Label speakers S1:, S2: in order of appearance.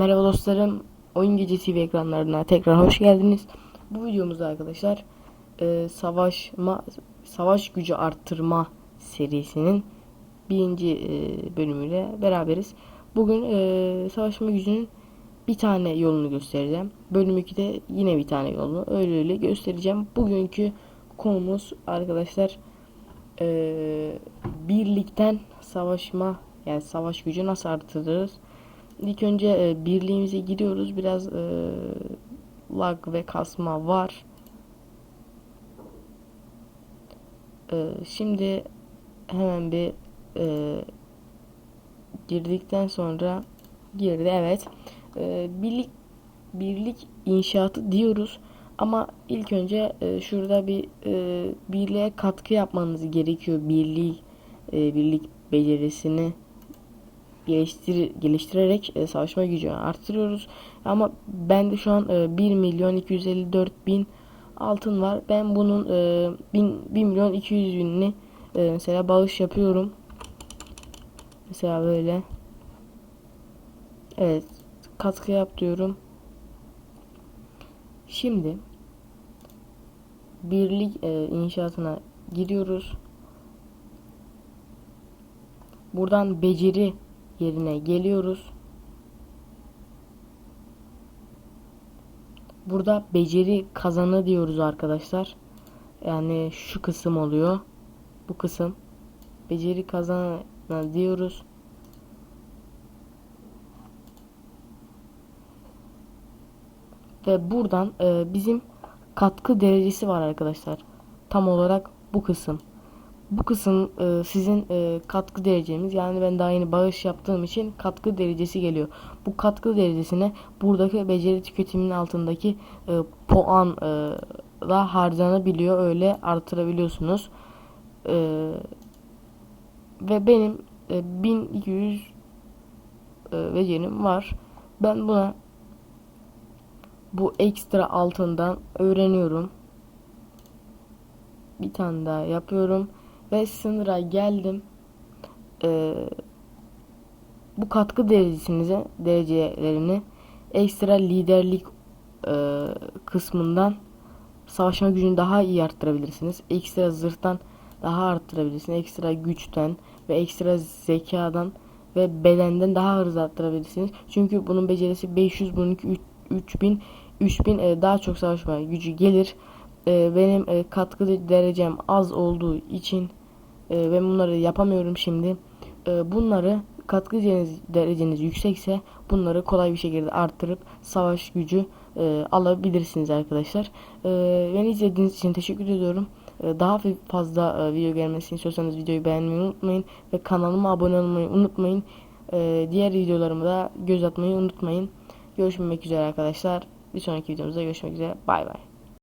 S1: Merhaba dostlarım, Oyun Gece TV ekranlarına tekrar hoş geldiniz. Bu videomuzda arkadaşlar e, savaşma, savaş gücü arttırma serisinin birinci e, bölümüyle beraberiz. Bugün e, savaşma gücünün bir tane yolunu göstereceğim. Bölüm 2'de yine bir tane yolunu öyle öyle göstereceğim. Bugünkü konumuz arkadaşlar e, birlikten savaşma yani savaş gücü nasıl artırırız? İlk önce e, birliğimize giriyoruz. Biraz e, lag ve kasma var. E, şimdi hemen bir e, girdikten sonra girdi evet. E, birlik birlik inşaatı diyoruz. Ama ilk önce e, şurada bir e, birliğe katkı yapmanız gerekiyor. Birlik e, birlik becerisini geliştir geliştirerek e, savaşma gücünü arttırıyoruz. Ama bende şu an e, 1 milyon 254 bin altın var. Ben bunun e, 1, 1 milyon 200 binini e, mesela bağış yapıyorum. Mesela böyle. Evet. Katkı yap diyorum. Şimdi birlik e, inşaatına giriyoruz. Buradan beceri yerine geliyoruz. Burada beceri kazanı diyoruz arkadaşlar. Yani şu kısım oluyor. Bu kısım. Beceri kazanı diyoruz. Ve buradan e, bizim katkı derecesi var arkadaşlar. Tam olarak bu kısım bu kısım e, sizin e, katkı dereceniz yani ben daha yeni bağış yaptığım için katkı derecesi geliyor. Bu katkı derecesine buradaki beceri tüketiminin altındaki e, puan e, da harcanabiliyor öyle artırabiliyorsunuz. E, ve benim e, 1200 e, becerim var. Ben buna bu ekstra altından öğreniyorum. Bir tane daha yapıyorum ve sınıra geldim. Ee, bu katkı derecesinize derecelerini ekstra liderlik e, kısmından savaşma gücünü daha iyi arttırabilirsiniz. Ekstra zırhtan daha arttırabilirsiniz. Ekstra güçten ve ekstra zekadan ve bedenden daha hızlı arttırabilirsiniz. Çünkü bunun becerisi 500, bununki 3000, 3000 e, daha çok savaşma gücü gelir. E, benim e, katkı derecem az olduğu için e, ben bunları yapamıyorum şimdi. E, bunları katkı dereceniz, yüksekse bunları kolay bir şekilde arttırıp savaş gücü e, alabilirsiniz arkadaşlar. E, beni izlediğiniz için teşekkür ediyorum. E, daha fazla e, video gelmesini istiyorsanız videoyu beğenmeyi unutmayın ve kanalıma abone olmayı unutmayın. E, diğer videolarıma da göz atmayı unutmayın. Görüşmek üzere arkadaşlar. Bir sonraki videomuzda görüşmek üzere. Bay bay.